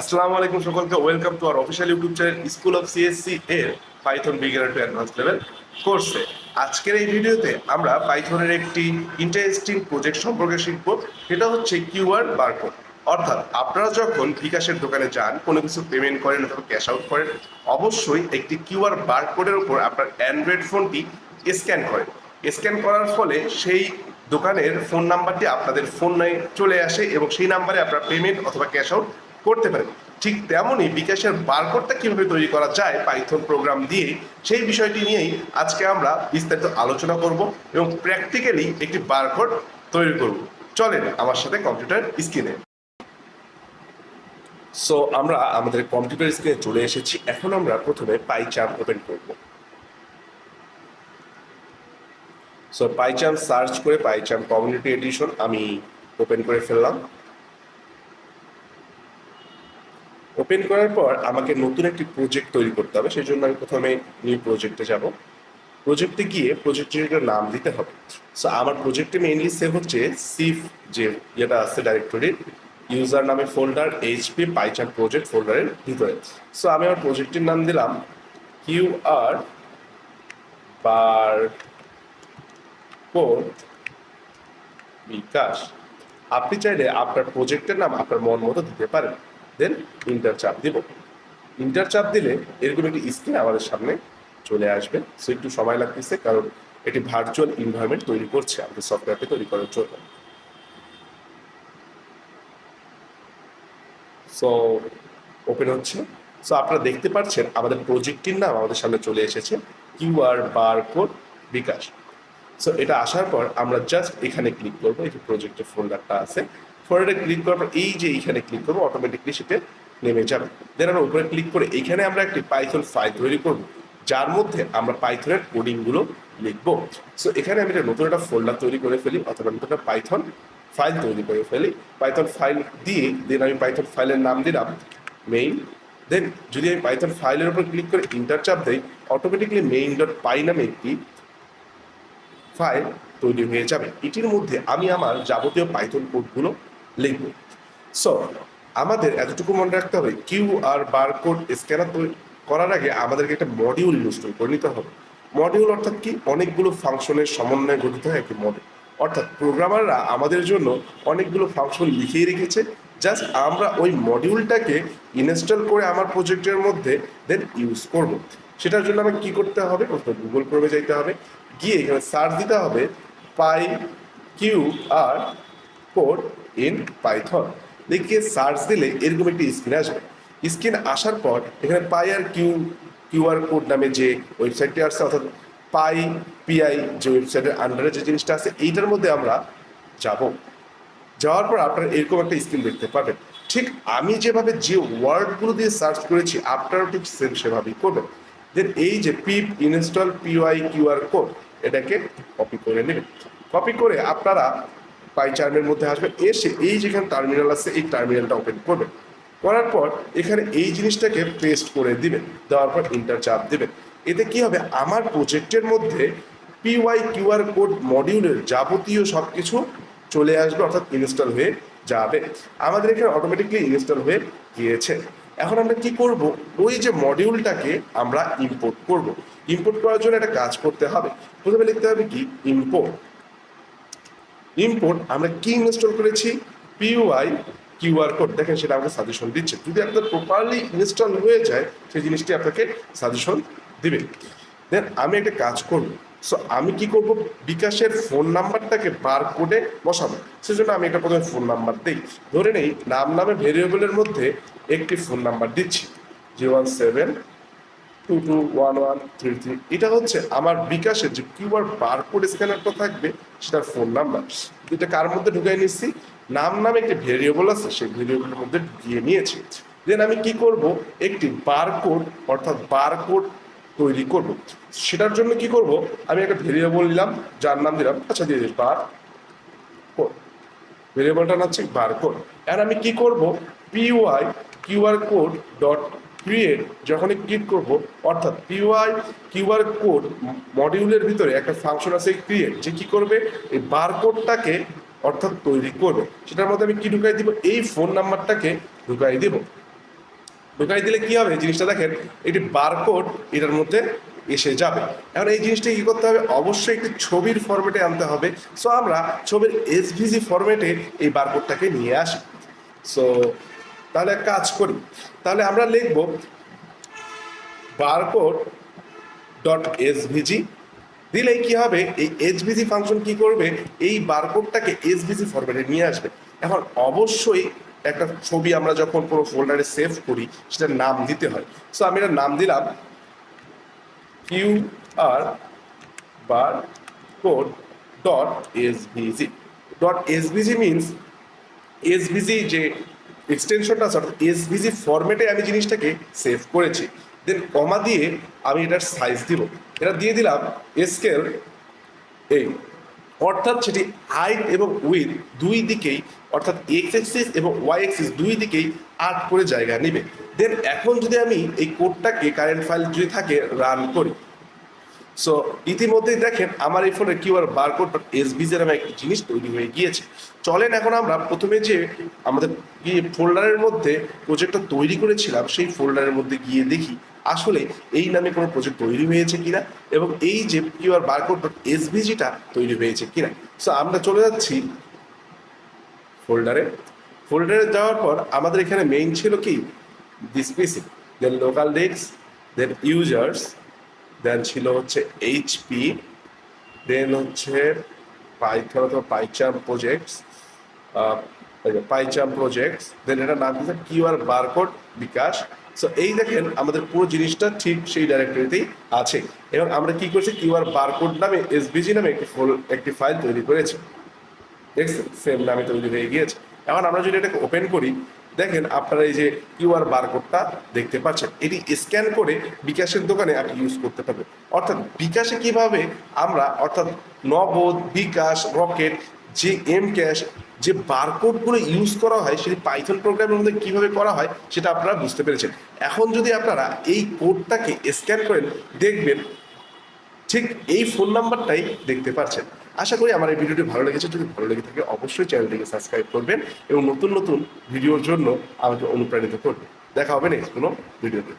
আসসালামু আলাইকুম সকলকে welcome to our official YouTube channel school of CSC এর Python beginner to advance level কোর্সে আজকের এই ভিডিওতে আমরা পাইথনের একটি ইন্টারেস্টিং প্রজেক্ট সম্পর্কে শিখব, সেটা হচ্ছে কিউআর বারকোড অর্থাৎ আপনারা যখন বিকাশের দোকানে যান, কোনো কিছু পেমেন্ট করেন অথবা ক্যাশ আউট করেন, অবশ্যই একটি কিউআর বারকোডের উপর আপনার অ্যান্ড্রয়েড ফোনটি স্ক্যান করেন। স্ক্যান করার ফলে সেই দোকানের ফোন নাম্বারটি আপনাদের ফোনে চলে আসে এবং সেই নাম্বারে আপনার পেমেন্ট অথবা ক্যাশ আউট করতে পারেন ঠিক তেমনই বিকাশের বারকোডটা কীভাবে তৈরি করা যায় পাইথন প্রোগ্রাম দিয়ে, সেই বিষয়টি নিয়েই আজকে আমরা বিস্তারিত আলোচনা করব এবং প্র্যাকটিক্যালি একটি বারকোড তৈরি করব। চলেন আমার সাথে কম্পিউটার স্ক্রিনে সো আমরা আমাদের কম্পিউটার স্ক্রিনে চলে এসেছি। এখন আমরা প্রথমে পাইচাম ওপেন করব। সো পাইচাম সার্চ করে পাইচাম কমিউনিটি এডিশন আমি ওপেন করে ফেললাম। ওপেন করার পর আমাকে নতুন একটি প্রজেক্ট তৈরি করতে হবে। সেই জন্য আমি প্রথমে নিউ প্রজেক্টে যাব। প্রজেক্টে গিয়ে প্রজেক্টের নাম দিতে হবে। সো আমার প্রজেক্টে মেইনলি সেভ হচ্ছে সিফ যে যেটা আছে ডাইরেক্টরি ইউজার নামে ফোল্ডার এইচপি পাইচার প্রজেক্ট ফোল্ডারের ভিতরে। সো আমি আমার প্রজেক্টের নাম দিলাম কিউ আর বার কোড বিকাশ। আপনি চাইলে আপনার প্রজেক্টের নাম আপনার মন মতো দিতে পারেন। দেন ইন্টার চাপ দিব। ইন্টার চাপ দিলে এরকম একটি স্ক্রিন আমাদের সামনে চলে আসবে। সো একটু সময় লাগতেছে কারণ এটি ভার্চুয়াল এনভায়রনমেন্ট তৈরি করছে, আমাদের সফটওয়্যারটি তৈরি করার জন্য। সো ওপেন হচ্ছে। সো আপনারা দেখতে পাচ্ছেন আমাদের প্রজেক্টটির নাম আমাদের সামনে চলে এসেছে QR bar code bKash. So এটা আসার পর আমরা জাস্ট এখানে ক্লিক করব, এই যে প্রজেক্টের ফোল্ডারটা আছে। ফোল্ডারে ক্লিক করার পর এই যে এইখানে ক্লিক করব অটোমেটিকলি সেটা নেমে যাবে। দেন আমরা উপরে ক্লিক করে এইখানে আমরা একটি পাইথন ফাইল তৈরি করব, যার মধ্যে আমরা পাইথনের কোডিংগুলো লিখব। সো এখানে আমি একটা নতুন একটা ফোল্ডার তৈরি করে ফেলি, অথবা নতুন একটা পাইথন ফাইল তৈরি করে ফেলি। পাইথন ফাইল দিয়ে দেন আমি পাইথন ফাইলের নাম দিলাম মেইন দেন যদি আমি পাইথন ফাইলের উপর ক্লিক করে ইন্টার চাপ দেই অটোমেটিকলি মেইন ডট পাই নামে একটি ফাইল তৈরি হয়ে যাবে। এটির মধ্যে আমি আমার যাবতীয় পাইথন কোডগুলো লিখব। সো আমাদের এতটুকু মনে রাখতে হবে, কিউ আর বারকোড স্ক্যানার তৈরি করার আগে আমাদেরকে একটা মডিউল ইনস্টল করে নিতে হবে। মডিউল অর্থাৎ কি? অনেকগুলো ফাংশনের সমন্বয়ে গঠিত হয় একটি মডিউল অর্থাৎ প্রোগ্রামাররা আমাদের জন্য অনেকগুলো ফাংশন লিখিয়ে রেখেছে। জাস্ট আমরা ওই মডিউলটাকে ইনস্টল করে আমার প্রজেক্টের মধ্যে দেন ইউজ করব। সেটার জন্য আমাকে কী করতে হবে? প্রথমে গুগল ক্রমে যাইতে হবে। গিয়ে এখানে সার্চ দিতে হবে py Q R code in Python দেখিয়ে সার্চ দিলে এরকম একটি স্ক্রিন আসবে। স্ক্রিন আসার পর এখানে py R Q QR code নামে যে ওয়েবসাইটটি আসছে অর্থাৎ পাই পিআই যে ওয়েবসাইটের আন্ডারে যে জিনিসটা আছে, এইটার মধ্যে আমরা যাব। যাওয়ার পর আপনারা এরকম একটা স্ক্রিন দেখতে পাবেন। ঠিক আমি যেভাবে যে ওয়ার্ডগুলো দিয়ে সার্চ করেছি, আপনারাও ঠিক সেম সেভাবেই করবেন। দেন এই যে pip install py QR code এটাকে কপি করে নেবেন। কপি করে আপনারা পাই চার্মের মধ্যে আসবে। এসে এই যেখানে টার্মিনাল আছে, এই টার্মিনালটা ওপেন করবেন করার পর এখানে এই জিনিসটাকে পেস্ট করে দিবেন। দেওয়ার পর ইন্টার চাপ দিবেন। এতে কি হবে? আমার প্রজেক্টের মধ্যে পিওয়াই কিউআর কোড মডিউলের যাবতীয় সব কিছু চলে আসবে, অর্থাৎ ইনস্টল হয়ে যাবে। আমাদের এখানে অটোমেটিকলি ইনস্টল হয়ে গিয়েছে। এখন আমরা কি করব? ওই যে মডিউলটাকে আমরা ইম্পোর্ট করব। ইম্পোর্ট করার জন্য একটা কাজ করতে হবে। প্রথমে লিখতে হবে কি? ইম্পোর্ট ইম্পোর্ট আমরা কি ইনস্টল করেছি? পিওআই কিউআর কোড দেখেন, সেটা আমাকে সাজেশন দিচ্ছে। যদি আপনার প্রপারলি ইনস্টল হয়ে যায়, সেই জিনিসটি আপনাকে সাজেশন দিবে। দেন আমি একটা কাজ করব। সো আমি কি করব? বিকাশের ফোন নাম্বারটাকে বার কোডে বসাবো। সেজন্য আমি একটা প্রথমে ফোন নাম্বার দিই। ধরে নেই, নাম, নামে ভেরিয়েবলের মধ্যে একটি ফোন নাম্বার দিচ্ছি। Zero one seven two two one one three three এটা হচ্ছে আমার বিকাশের যে কিউআর বারকোড স্ক্যানারটা থাকবে, সেটার ফোন নাম্বার। এটা কার মধ্যে ঢুকাই নিচ্ছি? নাম নামে একটি ভেরিয়েবল আছে, সেই ভেরিয়েবলের মধ্যে ঢুকিয়ে নিয়েছি। দেন আমি কি করব? একটি বারকোড, অর্থাৎ বারকোড তৈরি করব। সেটার জন্য কি করব? আমি একটা ভেরিয়েবল নিলাম, যার নাম দিলাম আচ্ছা দিয়ে দিস বার কোড ভেরিয়েবলটা নাম হচ্ছে বারকোড। আর আমি কি করব? Py QR code dot create যখনই ক্লিক করব, অর্থাৎ পিওয়াই কিউআর কোড মডিউলের ভিতরে একটা ফাংশন আছে ক্রিয়েট যে কি করবে? এই বারকোডটাকে অর্থাৎ তৈরি করবে। সেটার মধ্যে আমি কি ঢুকাই দিব? এই ফোন নাম্বারটাকে ঢুকাই দিব। ঢোকাই দিলে কি হবে? জিনিসটা দেখেন একটি বারকোড এটার মধ্যে এসে যাবে। এখন এই জিনিসটা কী করতে হবে? অবশ্যই একটি ছবির ফরম্যাটে আনতে হবে। সো আমরা ছবির এসভিজি ফরম্যাটে এই বারকোডটাকে নিয়ে আসি। সো তাহলে কাজ করি। তাহলে আমরা লিখব বারকোড ডট এসভিজি দিলেই কি হবে? এই এইচভিজি ফাংশন কি করবে? এই বারকোডটাকে এসভিজি ফরম্যাটে নিয়ে আসবে। এখন অবশ্যই একটা ছবি আমরা যখন কোনো ফোল্ডারে সেভ করি, সেটার নাম দিতে হয়। সো আমি এটার নাম দিলাম Q R bar code dot SVG dot SVG means SVG যে এক্সটেনশনটা অর্থাৎ এসভিজি ফরম্যাটে আমি জিনিসটাকে সেভ করেছি। দেন কমা দিয়ে আমি এটার সাইজ দিব। এটা দিয়ে দিলাম স্কেল এই অর্থাৎ সেটি হাইট এবং উইথ দুই দিকেই, অর্থাৎ এক্স এক্সিস এবং ওয়াই এক্সিস দুই দিকেই আট করে জায়গা নেবে। দেন এখন যদি আমি এই কোডটাকে কারেন্ট ফাইল যদি থাকে রান করি সো ইতিমধ্যেই দেখেন আমার এই ফোনে কিউআর বারকোড এসবিজি নামে একটি জিনিস তৈরি হয়ে গিয়েছে। চলেন এখন আমরা প্রথমে যে আমাদের ফোল্ডারের মধ্যে প্রজেক্টটা তৈরি করেছিলাম, সেই ফোল্ডারের মধ্যে গিয়ে দেখি আসলে এই নামে কোনো প্রজেক্ট তৈরি হয়েছে কিনা এবং এই যে কিউআর বারকোড এসবিজিটা তৈরি হয়েছে কিনা। সো আমরা চলে যাচ্ছি ফোল্ডারে। ফোল্ডারে যাওয়ার পর আমাদের এখানে মেইন ছিল কি? This then local desk then users then ছিল হচ্ছে এইচপি দেন হচ্ছে পাইথন অথবা পাইচাম প্রজেক্টস পাইচাম প্রজেক্টস দেন এটার নাম হচ্ছে কিউআর বারকোড বিকাশ। সো এই দেখেন আমাদের পুরো জিনিসটা ঠিক সেই ডাইরেক্টরিতেই আছে। এবং আমরা কি করছি? কিউআর বারকোড নামে এসবিজি নামে একটি ফোল একটি ফাইল তৈরি করেছি। দেখছেন সেম নামে তৈরি হয়ে গিয়েছে। এখন আমরা যদি এটাকে ওপেন করি দেখেন আপনারা এই যে কিউআর বারকোডটা দেখতে পাচ্ছেন। এটি স্ক্যান করে বিকাশের দোকানে আপনি ইউজ করতে পারবেন। অর্থাৎ বিকাশে কীভাবে আমরা, অর্থাৎ নগদ, বিকাশ, রকেট, যে এম ক্যাশ যে বারকোডগুলো ইউজ করা হয় সেটি পাইথন প্রোগ্রামের মধ্যে কীভাবে করা হয়, সেটা আপনারা বুঝতে পেরেছেন। এখন যদি আপনারা এই কোডটাকে স্ক্যান করেন, দেখবেন ঠিক এই ফোন নাম্বারটাই দেখতে পাচ্ছেন। আশা করি আমার এই ভিডিওটি ভালো লেগেছে। যদি ভালো লেগে থাকে, অবশ্যই চ্যানেলটিকে সাবস্ক্রাইব করবেন এবং নতুন নতুন ভিডিওর জন্য আমাকে অনুপ্রাণিত করবেন। দেখা হবে নেক্সট কোনো ভিডিওতে।